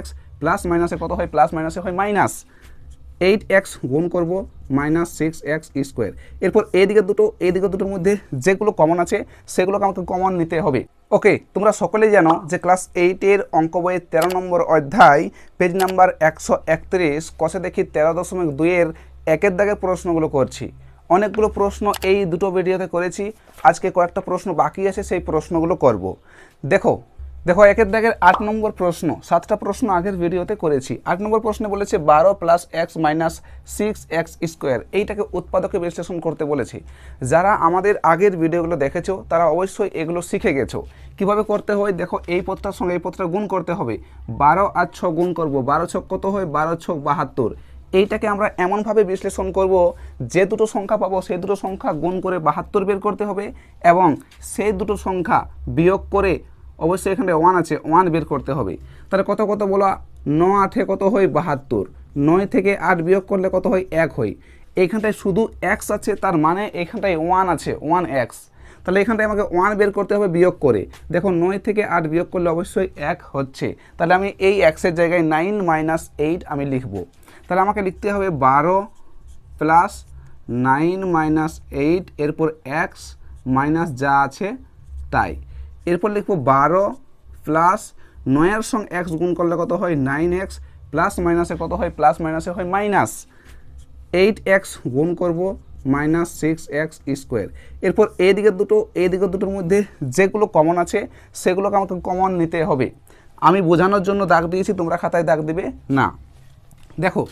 X plus মাইনাসে কত হয়? প্লাস মাইনাসে হয় মাইনাস এইট এক্স গুণ করব মাইনাস সিক্স এক্স স্কোয়ার। এরপর এদিকে দুটো এদিকে দুটোর মধ্যে যেগুলো কমন আছে, সেগুলোকে আমাকে কমন নিতে হবে। ওকে, তোমরা সকলেই জানো যে ক্লাস এইটের অঙ্ক বইয়ের তেরো নম্বর অধ্যায় পেজ নাম্বার একশো একত্রিশ কষে দেখি তেরো দশমিক দুইয়ের একের দাগের প্রশ্নগুলো করছি। অনেকগুলো প্রশ্ন এই দুটো ভিডিওতে করেছি, আজকে কয়েকটা প্রশ্ন বাকি আছে, সেই প্রশ্নগুলো করব। দেখো দেখো, একের দাগের আট নম্বর প্রশ্ন, সাতটা প্রশ্ন আগের ভিডিওতে করেছি। আট নম্বর প্রশ্নে বলেছে বারো plus x minus six x square এইটাকে উৎপাদকে বিশ্লেষণ করতে বলেছি। যারা আমাদের আগের ভিডিওগুলো দেখেছ, তারা অবশ্যই এগুলো শিখে গেছো। কীভাবে করতে হয়? দেখো, এই পথটার সঙ্গে এই পথটা গুণ করতে হবে। বারো আর ছ গুণ করব। বারো ছক কত হয়? বারো ছক বাহাত্তর। এইটাকে আমরা এমনভাবে বিশ্লেষণ করব, যে দুটো সংখ্যা পাবো, সেই দুটো সংখ্যা গুণ করে বাহাত্তর বের করতে হবে এবং সেই দুটো সংখ্যা বিয়োগ করে অবশ্যই এখানে ওয়ান আছে ওয়ান বের করতে হবে। তাহলে কত কত বলা? ন আঠে কত হয়? বাহাত্তর। নয় থেকে আট বিয়োগ করলে কত হয়? এক হয়। এখানটায় শুধু এক্স আছে, তার মানে এখানটায় ওয়ান আছে ওয়ান এক্স তাহলে এখানটায় আমাকে ওয়ান বের করতে হবে বিয়োগ করে। দেখো, নয় থেকে আট বিয়োগ করলে অবশ্যই এক হচ্ছে। তাহলে আমি এই এক্সের জায়গায় নাইন মাইনাস এইট আমি লিখব। তাহলে আমাকে লিখতে হবে বারো প্লাস নাইন মাইনাস এইট এরপর এক্স মাইনাস যা আছে, তাই। এরপর লিখব বারো প্লাস নয়ের সঙ্গে এক্স গুণ করলে কত হয়? নাইন এক্স প্লাস মাইনাসে কত হয়? প্লাস মাইনাসে হয় মাইনাস এইট এক্স গুণ করব মাইনাস সিক্স এক্স স্কোয়ার এরপর এই দিকের দুটো এই দিকের দুটোর মধ্যে যেগুলো কমন আছে, সেগুলোকে আমাকে কমন নিতে হবে। আমি বোঝানোর জন্য দাগ দিয়েছি, তোমরা খাতায় দাগ দিবে? না। দেখো,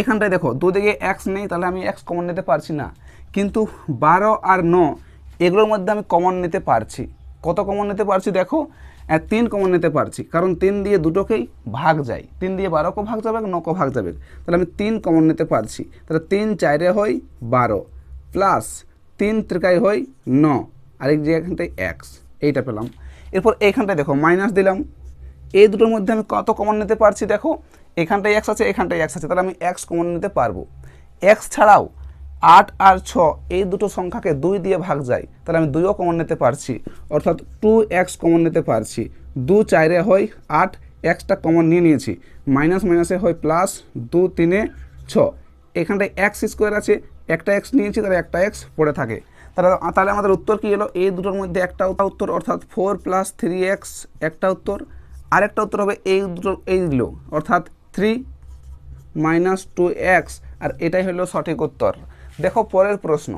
এখানটায় দেখো, দুদিকে এক্স নেই, তাহলে আমি এক্স কমন নিতে পারছি না। কিন্তু বারো আর ন, এগুলোর মধ্যে আমি কমন নিতে পারছি। কত কমন নিতে পারছি দেখো? তিন কমন নিতে পারছি। কারণ তিন দিয়ে দুটোকেই ভাগ যায়। তিন দিয়ে বারোকে ভাগ যাবে নকো ভাগ যাবে। তাহলে আমি তিন কমন নিতে পারছি। তাহলে তিন চারে হয় বারো। প্লাস তিন ত্রিকায় হয় ন। আরেক যে এখানটায় এক্স এইটা পেলাম। এরপর এইখানটায় দেখো মাইনাস দিলাম। এই দুটোর মধ্যে আমি কত কমন নিতে পারছি দেখো? এখানটায় এক্স আছে, এখানটায় এক্স আছে। তাহলে আমি এক্স কমন নিতে পারব। এক্স ছাড়াও আট আর ছ, এই দুটো সংখ্যাকে দুই দিয়ে ভাগ যায়, তাহলে আমি দুইও কমন নিতে পারছি, অর্থাৎ টু এক্স কমন নিতে পারছি। দু চারে হয় আট এক্সটা কমন নিয়ে নিয়েছি মাইনাস মাইনাসে হয় প্লাস দু তিনে ছ। এখানটায় এক্স স্কোয়ার আছে, একটা এক্স নিয়েছি, তাহলে একটা এক্স পড়ে থাকে। তাহলে তাহলে আমাদের উত্তর কী এলো? এই দুটোর মধ্যে একটা উত্তর, অর্থাৎ ফোর প্লাস থ্রি এক্স একটা উত্তর। আরেকটা উত্তর হবে এই দুটো এইগুলো অর্থাৎ থ্রি মাইনাস টু এক্স আর এটাই হলো সঠিক উত্তর। দেখো পরের প্রশ্ন।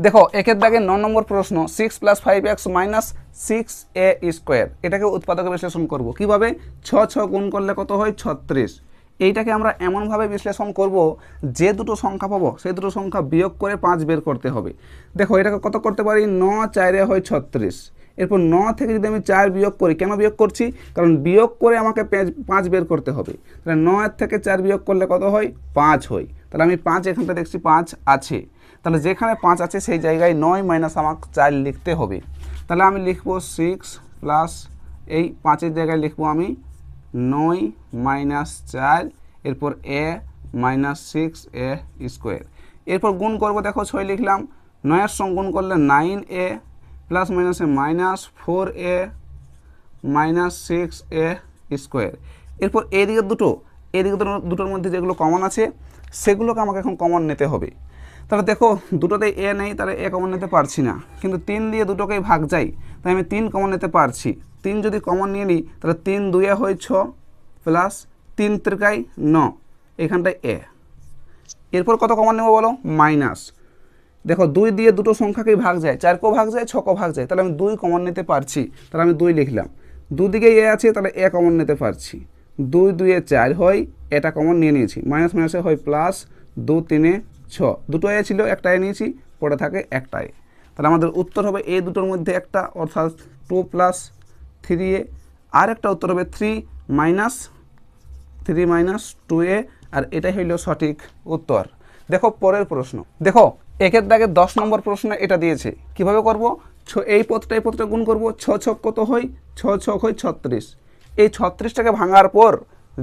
দেখো, একের দাগে ন নম্বর প্রশ্ন six plus five x minus six a square এটাকে উৎপাদক বিশ্লেষণ করব। কীভাবে? ছ ছ গুণ করলে কত হয়? ছত্রিশ। এইটাকে আমরা এমনভাবে বিশ্লেষণ করব, যে দুটো সংখ্যা পাবো, সেই দুটো সংখ্যা বিয়োগ করে পাঁচ বের করতে হবে। দেখো, এটাকে কত করতে পারি? ন, চারে হয় ছত্রিশ। এরপর ন থেকে যদি আমি চার বিয়োগ করি, কেন বিয়োগ করছি? কারণ বিয়োগ করে আমাকে পাঁচ বের করতে হবে। তাহলে নয়ের থেকে চার বিয়োগ করলে কত হয়? পাঁচ হয়। তাহলে আমি পাঁচ এখানটা দেখছি পাঁচ আছে। তাহলে যেখানে পাঁচ আছে সেই জায়গায় নয় মাইনাস আমাকে চার লিখতে হবে। তাহলে আমি লিখব সিক্স প্লাস এই পাঁচের জায়গায় লিখব আমি নয় মাইনাস চার, এরপর a minus six a square এরপর গুণ করব, দেখো ছয় লিখলাম। নয়ের সঙ্গে গুণ করলে নাইন এ প্লাস মাইনাসে minus four a minus six a square. এরপর এদিকে দুটো এদিকে দুটো, দুটোর মধ্যে যেগুলো কমন আছে, সেগুলোকে আমাকে এখন কমন নিতে হবে। তাহলে দেখো, দুটোতেই এ নেই, তাহলে এ কমন নিতে পারছি না। কিন্তু তিন দিয়ে দুটোকেই ভাগ যাই, তাই আমি তিন কমন নিতে পারছি। তিন যদি কমন নিয়ে নিই, তাহলে তিন দুয়ে হয় ছ, প্লাস তিন ত্রিকায় ন, এখানটায় এ এরপর কত কমন নেব বলো? মাইনাস। দেখো দুই দিয়ে দুটো সংখ্যাকেই ভাগ যায় চারকেও ভাগ যায় ছকও ভাগ যায়, তাহলে আমি দুই কমন নিতে পারছি, তাহলে আমি দুই লিখলাম। দুদিকে এ আছে, তাহলে এ কমন নিতে পারছি। দুই দুয়ে চার হয়, এটা কমন নিয়ে নিয়েছি মাইনাস মাইনাসে হয় প্লাস দু তিনে ছ। দুটো এ ছিল, একটা এ নিয়েছি পড়ে থাকে একটাই তাহলে আমাদের উত্তর হবে এই দুটোর মধ্যে একটা, অর্থাৎ টু প্লাস থ্রি এ আর একটা উত্তর হবে three minus three minus two a আর এটাই হইল সঠিক উত্তর। দেখো পরের প্রশ্ন। দেখো একের দাগে দশ নম্বর প্রশ্ন এটা দিয়েছে। কীভাবে করব? ছ, এই পথটা এই পথটা গুণ করব। ছ ছক কত হয়? ছ ছক হয় ছত্রিশ। এই ছত্রিশটাকে ভাঙার পর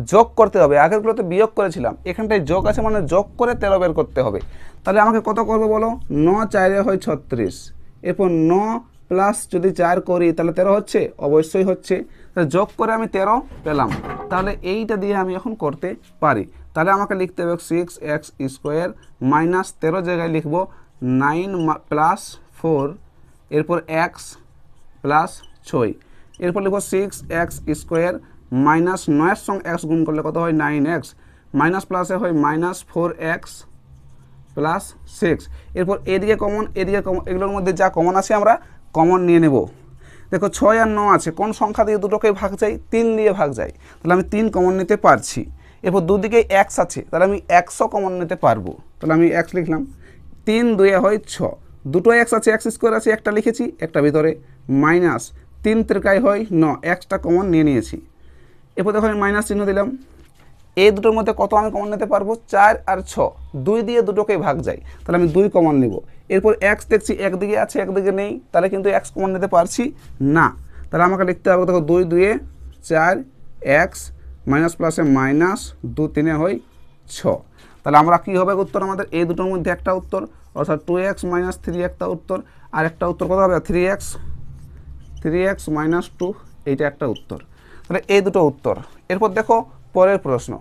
যোগ করতে হবে। আগেরগুলোতে বিয়োগ করেছিলাম। এখানটায় যোগ আছে মানে যোগ করে তেরো বের করতে হবে। তাহলে আমাকে কত করব বলো? ন চারে হয় ছত্রিশ। এরপর ন প্লাস যদি চার করি, তাহলে তেরো হচ্ছে? অবশ্যই হচ্ছে। যোগ করে আমি তেরো পেলাম। তাহলে এইটা দিয়ে আমি এখন করতে পারি। তাহলে আমাকে লিখতে হবে সিক্স এক্স স্কোয়ার মাইনাস তেরো জায়গায় লিখব নাইন প্লাস ফোর এরপর এক্স প্লাস ছয়। এরপর লিখব সিক্স এক্স স্কোয়ার মাইনাস নয়ের সঙ্গে এক্স গুণ করলে কত হয়? নাইন এক্স মাইনাস প্লাসে হয় minus four x plus six এরপর এদিকে কমন এদিকে কমন এগুলোর মধ্যে যা কমন আছে আমরা কমন নিয়ে নেব। দেখো ছয় আর ন আছে, কোন সংখ্যা দিয়ে দুটোকে ভাগ যায়? তিন দিয়ে ভাগ যায়। তাহলে আমি তিন কমন নিতে পারছি। এরপর দুদিকে এক্স আছে, তাহলে আমি একশো কমন নিতে পারব। তাহলে আমি এক্স লিখলাম। তিন দুয়ে হয় ছ। দুটো এক্স আছে এক্স স্কোয়ার আছে, একটা লিখেছি, একটা ভিতরে। মাইনাস তিন ত্রিকায় হয় ন এক্সটা কমন নিয়ে নিয়েছি। এরপর দেখো আমি মাইনাস চিহ্ন দিলাম। এই দুটোর মধ্যে কত আমি কমন নিতে পারব? চার আর ছ। দুই দিয়ে দুটোকে ভাগ যায়, তাহলে আমি দুই কমন নিব। এরপর এক্স দেখছি একদিকে আছে, একদিকে নেই, তাহলে কিন্তু এক্স কমন নিতে পারছি না। তাহলে আমাকে লিখতে হবে, দেখো দুই দুয়ে চার এক্স মাইনাস প্লাসে মাইনাস দু তিনে হয় ছ। তাহলে আমরা কী হবে উত্তর? আমাদের এই দুটোর মধ্যে একটা উত্তর, অর্থাৎ টু এক্স মাইনাস থ্রি একটা উত্তর, আর একটা উত্তর কত হবে? Three x three x minus two এইটা একটা উত্তর। তাহলে এই দুটো উত্তর। এরপর দেখো পরের প্রশ্ন।